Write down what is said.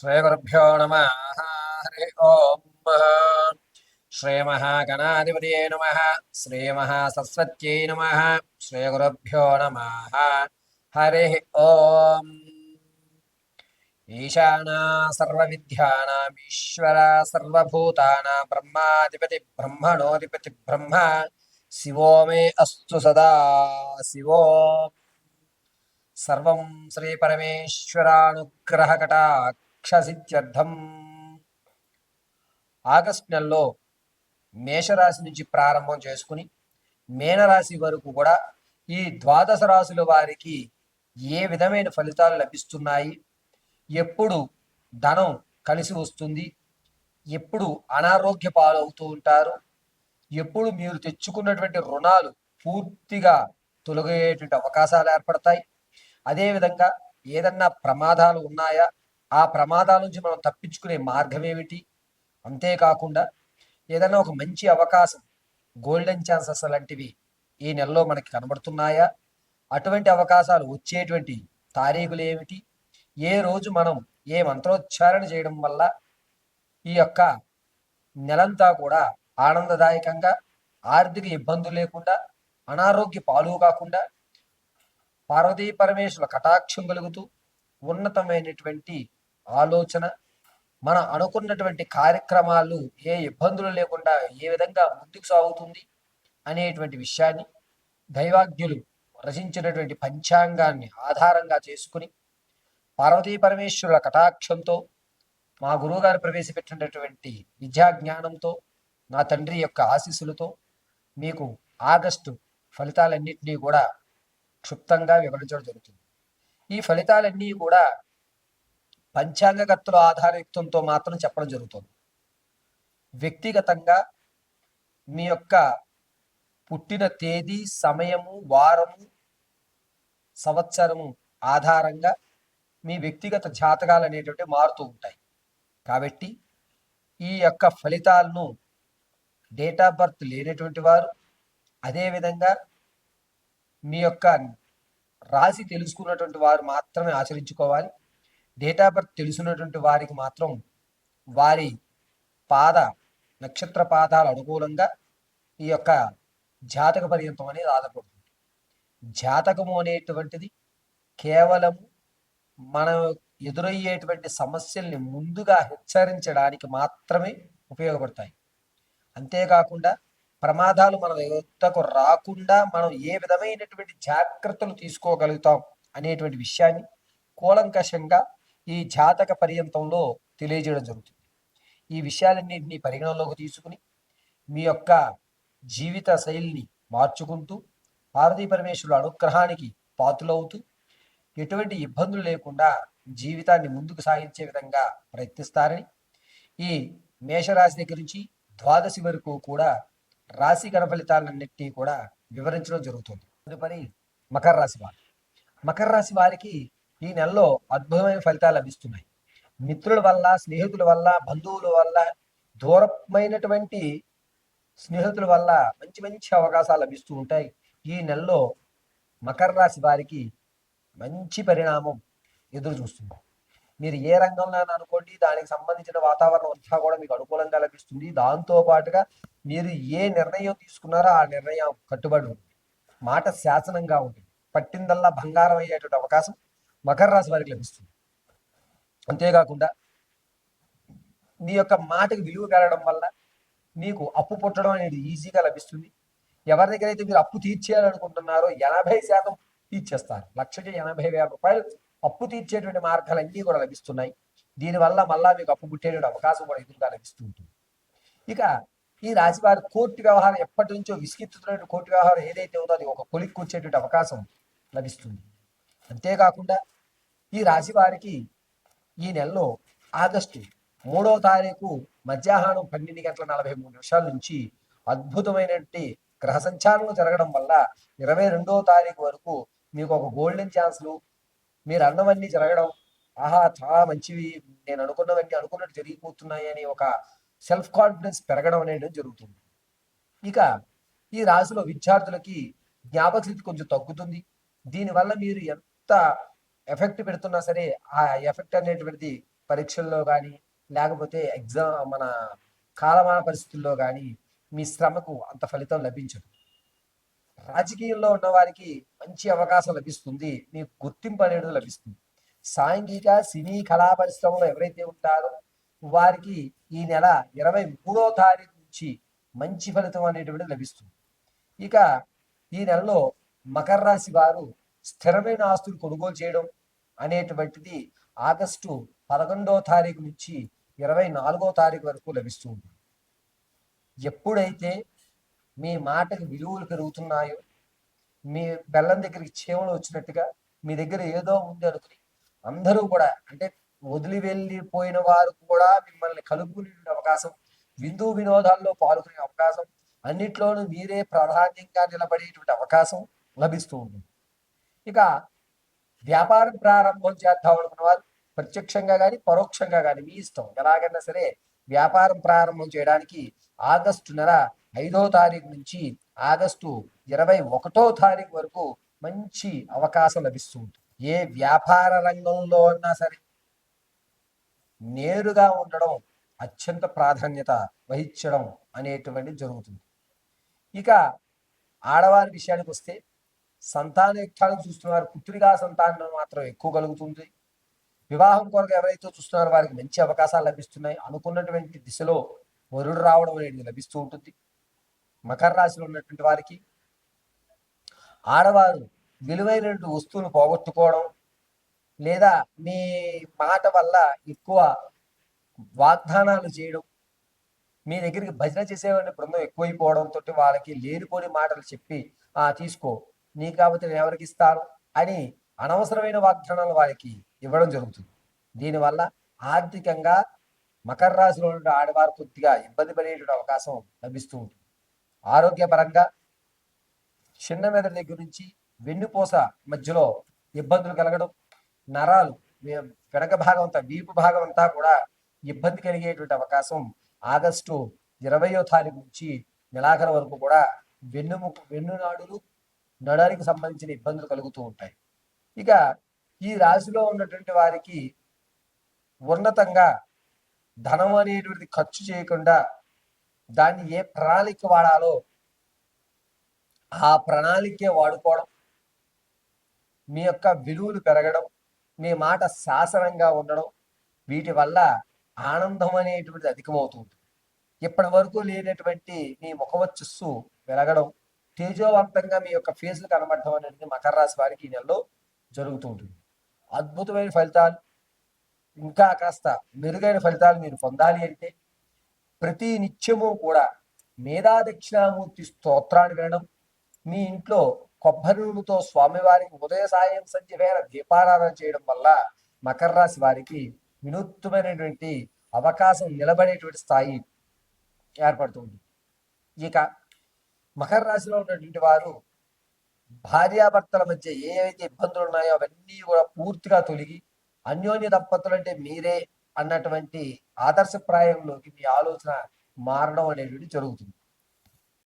श्रीगुरुभ्यो नमः। हरि ओम् श्रीमहागणाधिपतये नमः। श्रीमहासरस्वत्यै नमः। श्रीगुरुभ्यो नमः। हरिः ओम्। ईशाना सर्वविद्यानाम् ईश्वर सर्वभूतानां ब्रह्माधिपतिब्रह्मणोऽधिपतिब्रह्म शिवो मे अस्तु सदा, शिवो। सर्वं श्रीपरमेश्वरानुग्रहकटाक्ष। సర్వం ఆగస్ట్ నెలలో మేషరాశి నుంచి ప్రారంభం చేసుకుని మేనరాశి వరకు కూడా ఈ ద్వాదశ రాశుల వారికి ఏ విధమైన ఫలితాలు లభిస్తున్నాయి? ఎప్పుడు ధనం కలిసి వస్తుంది? ఎప్పుడు అనారోగ్య పాలవుతూ ఉంటారు? ఎప్పుడు మీరు తెచ్చుకున్నటువంటి రుణాలు పూర్తిగా తొలగేటువంటి అవకాశాలు ఏర్పడతాయి? అదేవిధంగా ఏదన్నా ప్రమాదాలు ఉన్నాయా? ఆ ప్రమాదాల నుంచి మనం తప్పించుకునే మార్గం ఏమిటి? అంతేకాకుండా ఏదైనా ఒక మంచి అవకాశం గోల్డెన్ ఛాన్సెస్ లాంటివి ఈ నెలలో మనకి కనబడుతున్నాయా? అటువంటి అవకాశాలు వచ్చేటువంటి తారీఖులు ఏమిటి? ఏ రోజు మనం ఏ మంత్రోచ్చారణ చేయడం వల్ల ఈ యొక్క నెలంతా కూడా ఆనందదాయకంగా ఆర్థిక ఇబ్బందులు లేకుండా అనారోగ్య పాలు కాకుండా పార్వతీ పరమేశ్వరుల కటాక్షం కలుగుతూ ఉన్నతమైనటువంటి ఆలోచన మన అనుకున్నటువంటి కార్యక్రమాలు ఏ ఇబ్బందులు లేకుండా ఏ విధంగా ముందుకు సాగుతుంది అనేటువంటి విషయాన్ని దైవాజ్ఞులు రచించినటువంటి పంచాంగాన్ని ఆధారంగా చేసుకుని పార్వతీ పరమేశ్వరుల కటాక్షంతో మా గురువుగారు ప్రవేశపెట్టినటువంటి విద్యా జ్ఞానంతో నా తండ్రి యొక్క ఆశీస్సులతో మీకు ఆగస్టు ఫలితాలన్నింటినీ కూడా క్షుప్తంగా వివరించడం జరుగుతుంది. ఈ ఫలితాలన్నీ కూడా పంచాంగకర్తల ఆధారయుక్తంతో మాత్రం చెప్పడం జరుగుతుంది. వ్యక్తిగతంగా మీ యొక్క పుట్టిన తేదీ సమయము వారము సంవత్సరము ఆధారంగా మీ వ్యక్తిగత జాతకాలు అనేటువంటి మారుతూ ఉంటాయి. కాబట్టి ఈ యొక్క ఫలితాలను డేట్ ఆఫ్ బర్త్ లేనటువంటి వారు అదేవిధంగా మీ యొక్క రాశి తెలుసుకున్నటువంటి వారు మాత్రమే ఆచరించుకోవాలి. డేట్ ఆఫ్ బర్త్ తెలిసినటువంటి వారికి మాత్రం వారి పాద నక్షత్ర పాదాలు అనుకూలంగా ఈ యొక్క జాతక పర్యంతం అనేది ఆధారపడుతుంది జాతకము అనేటువంటిది కేవలం మనం ఎదురయ్యేటువంటి సమస్యల్ని ముందుగా హెచ్చరించడానికి మాత్రమే ఉపయోగపడతాయి. అంతేకాకుండా ప్రమాదాలు మన యుద్ధకు రాకుండా మనం ఏ విధమైనటువంటి జాగ్రత్తలు తీసుకోగలుగుతాం అనేటువంటి విషయాన్ని కూలంకషంగా ఈ జాతక పర్యంతంలో తెలియజేయడం జరుగుతుంది. ఈ విషయాలన్నింటినీ పరిగణనలోకి తీసుకుని మీ యొక్క జీవిత శైలిని మార్చుకుంటూ పార్వతీ పరమేశ్వరుడు అనుగ్రహానికి పాతులవుతూ ఎటువంటి ఇబ్బందులు లేకుండా జీవితాన్ని ముందుకు సాగించే విధంగా ప్రయత్నిస్తారని ఈ మేషరాశి దగ్గర నుంచి ద్వాదశి వరకు కూడా రాశి గణ ఫలితాలన్నింటినీ కూడా వివరించడం జరుగుతుంది. తదుపరి మకర రాశి వారు. మకర రాశి వారికి ఈ నెలలో అద్భుతమైన ఫలితాలు లభిస్తున్నాయి. మిత్రుల వల్ల స్నేహితుల వల్ల బంధువుల వల్ల దూరమైనటువంటి స్నేహితుల వల్ల మంచి మంచి అవకాశాలు లభిస్తూ ఉంటాయి. ఈ నెలలో మకర రాశి వారికి మంచి పరిణామం ఎదురు చూస్తుంది. మీరు ఏ రంగంలో అనుకోండి దానికి సంబంధించిన వాతావరణం అంతా కూడా మీకు అనుకూలంగా లభిస్తుంది. దాంతో పాటుగా మీరు ఏ నిర్ణయం తీసుకున్నారో ఆ నిర్ణయం కట్టుబడి ఉంటుంది. మాట శాసనంగా ఉంటుంది. పట్టిందల్లా బంగారం అయ్యేటువంటి అవకాశం మకర రాశి వారికి లభిస్తుంది. అంతేకాకుండా నీ యొక్క మాటకి విలువ పెరగడం వల్ల మీకు అప్పు పుట్టడం అనేది ఈజీగా లభిస్తుంది. ఎవరి దగ్గర అయితే మీరు అప్పు తీర్చేయాలనుకుంటున్నారో ఎనభై శాతం తీర్చేస్తారు. లక్షకి ఎనభై వేల రూపాయలు అప్పు తీర్చేటువంటి మార్గాలు అన్నీ కూడా లభిస్తున్నాయి. దీనివల్ల మళ్ళా మీకు అప్పు పుట్టేటువంటి అవకాశం కూడా ఎదురుగా లభిస్తూ ఉంటుంది. ఇక ఈ రాశి వారి కోర్టు వ్యవహారం ఎప్పటి నుంచో విసిగెత్తుతున్న కోర్టు వ్యవహారం ఏదైతే ఉందో అది ఒక కొలిక్కి వచ్చేటువంటి అవకాశం లభిస్తుంది. అంతేకాకుండా ఈ రాశి వారికి ఈ నెలలో ఆగస్టు మూడవ తారీఖు మధ్యాహ్నం పన్నెండు గంటల నలభై మూడు నిమిషాల నుంచి అద్భుతమైనటువంటి గ్రహ సంచారణలు జరగడం వల్ల ఇరవై రెండవ తారీఖు వరకు మీకు ఒక గోల్డెన్ ఛాన్స్లు మీరు అన్నవన్నీ జరగడం ఆహా చాలా మంచివి నేను అనుకున్నవన్నీ అనుకున్నట్టు జరిగిపోతున్నాయి అని ఒక సెల్ఫ్ కాన్ఫిడెన్స్ పెరగడం అనేది జరుగుతుంది. ఇక ఈ రాశిలో విద్యార్థులకి జ్ఞాపక శక్తి కొంచెం తగ్గుతుంది. దీనివల్ల మీరు ఎంత ఎఫెక్ట్ పెడుతున్నా సరే ఆ ఎఫెక్ట్ అనేటువంటిది పరీక్షల్లో కానీ లేకపోతే ఎగ్జామ్ మన కాలమాన పరిస్థితుల్లో కానీ మీ శ్రమకు అంత ఫలితం లభించదు. రాజకీయంలో ఉన్న వారికి మంచి అవకాశం లభిస్తుంది మీకు గుర్తింపు అనేది లభిస్తుంది. సాంఘిక సినీ కళా పరిశ్రమలో ఎవరైతే ఉంటారో వారికి ఈ నెల ఇరవై మూడో తారీఖు నుంచి మంచి ఫలితం అనేటువంటిది లభిస్తుంది. ఇక ఈ నెలలో మకర రాశి వారు స్థిరమైన ఆస్తులు కొనుగోలు చేయడం అనేటువంటిది ఆగస్టు పదకొండో తారీఖు నుంచి ఇరవై నాలుగో తారీఖు వరకు లభిస్తుంది ఎప్పుడైతే మీ మాటకు విలువలు పెరుగుతున్నాయో మీ బెల్లం దగ్గరికి చీమలు వచ్చినట్టుగా మీ దగ్గర ఏదో ఉంది అనుకుని అందరూ కూడా అంటే వదిలి వెళ్ళిపోయిన వారు కూడా మిమ్మల్ని కలుపుకునే అవకాశం విందు వినోదాల్లో పాల్గొనే అవకాశం అన్నిట్లోనూ మీరే ప్రాధాన్యంగా నిలబడేటువంటి అవకాశం లభిస్తూ ఉంటుంది. ఇక వ్యాపారం ప్రారంభం చేద్దాం అనుకున్న వారు ప్రత్యక్షంగా కానీ పరోక్షంగా కానీ మీ ఇష్టం. ఎలాగైనా సరే వ్యాపారం ప్రారంభం చేయడానికి ఆగస్టు నెల ఐదో తారీఖు నుంచి ఆగస్టు ఇరవై ఒకటో తారీఖు వరకు మంచి అవకాశం లభిస్తుంది ఏ వ్యాపార రంగంలో ఉన్నా సరే నేరుగా ఉండడం అత్యంత ప్రాధాన్యత వహించడం అనేటువంటిది జరుగుతుంది. ఇక ఆడవారి విషయానికి వస్తే సంతాన యుక్తాలను చూస్తున్నారు. పుత్రికా సంతానం మాత్రం ఎక్కువ కలుగుతుంది. వివాహం కొరకు ఎవరైతే చూస్తున్నారో వారికి మంచి అవకాశాలు లభిస్తున్నాయి. అనుకున్నటువంటి దిశలో వరుడు రావడం అనేది లభిస్తూ ఉంటుంది. మకర రాశిలో ఉన్నటువంటి వారికి ఆడవారు విలువైనటువంటి వస్తువులు పోగొట్టుకోవడం లేదా మీ మాట వల్ల ఎక్కువ వాగ్దానాలు చేయడం మీ దగ్గరికి భజన చేసేవాడిని బృందం ఎక్కువైపోవడంతో వాళ్ళకి లేనిపోని మాటలు చెప్పి ఆ తీసుకో నీ కాకపోతే నేను ఎవరికి ఇస్తాను అని అనవసరమైన వాగ్దానాలు వారికి ఇవ్వడం జరుగుతుంది. దీనివల్ల ఆర్థికంగా మకర రాశిలో ఉండే ఆడవారు కొద్దిగా ఇబ్బంది పడేటువంటి అవకాశం లభిస్తూ ఉంటుంది. ఆరోగ్యపరంగా చిన్న మెదడు దగ్గర నుంచి వెన్నుపూస మధ్యలో ఇబ్బందులు కలగడం నరాలు వెనక భాగం అంతా వీపు భాగం అంతా కూడా ఇబ్బంది కలిగేటువంటి అవకాశం ఆగస్టు ఇరవయో తారీఖు నుంచి నెలాఖరు వరకు కూడా వెన్నుముక వెన్నునాడులు నడానికి సంబంధించిన ఇబ్బందులు కలుగుతూ ఉంటాయి. ఇక ఈ రాశిలో ఉన్నటువంటి వారికి ఉన్నతంగా ధనం అనేటువంటిది ఖర్చు చేయకుండా దాన్ని ఏ ప్రణాళిక వాడాలో ఆ ప్రణాళికే వాడుకోవడం మీ యొక్క విలువలు పెరగడం మీ మాట శాసనంగా ఉండడం వీటి వల్ల ఆనందం అనేటువంటిది అధికమవుతుంది. ఇప్పటి వరకు లేనటువంటి మీ ముఖవచ్చస్సు పెరగడం తేజోవంతంగా మీ యొక్క ఫేస్లు కనబడటం అనేది మకర రాశి వారికి ఈ నెలలో జరుగుతూ ఉంటుంది. అద్భుతమైన ఫలితాలు ఇంకా కాస్త మెరుగైన ఫలితాలు మీరు పొందాలి అంటే ప్రతి నిత్యము కూడా మేధా దక్షిణామూర్తి స్తోత్రాన్ని వినడం మీ ఇంట్లో కొబ్బరి నూనెతో స్వామివారికి ఉదయ సాయం సంధ్య వేళ దీపారాధన చేయడం వల్ల మకర రాశి వారికి వినూత్నమైనటువంటి అవకాశం నిలబడేటువంటి స్థాయి ఏర్పడుతుంది ఇక మకర రాశిలో ఉన్నటువంటి వారు భార్యాభర్తల మధ్య ఏవైతే ఇబ్బందులు ఉన్నాయో అవన్నీ కూడా పూర్తిగా తొలగి అన్యోన్య దంపతులు అంటే మీరే అన్నటువంటి ఆదర్శప్రాయంలోకి మీ ఆలోచన మారడం అనేటువంటి జరుగుతుంది.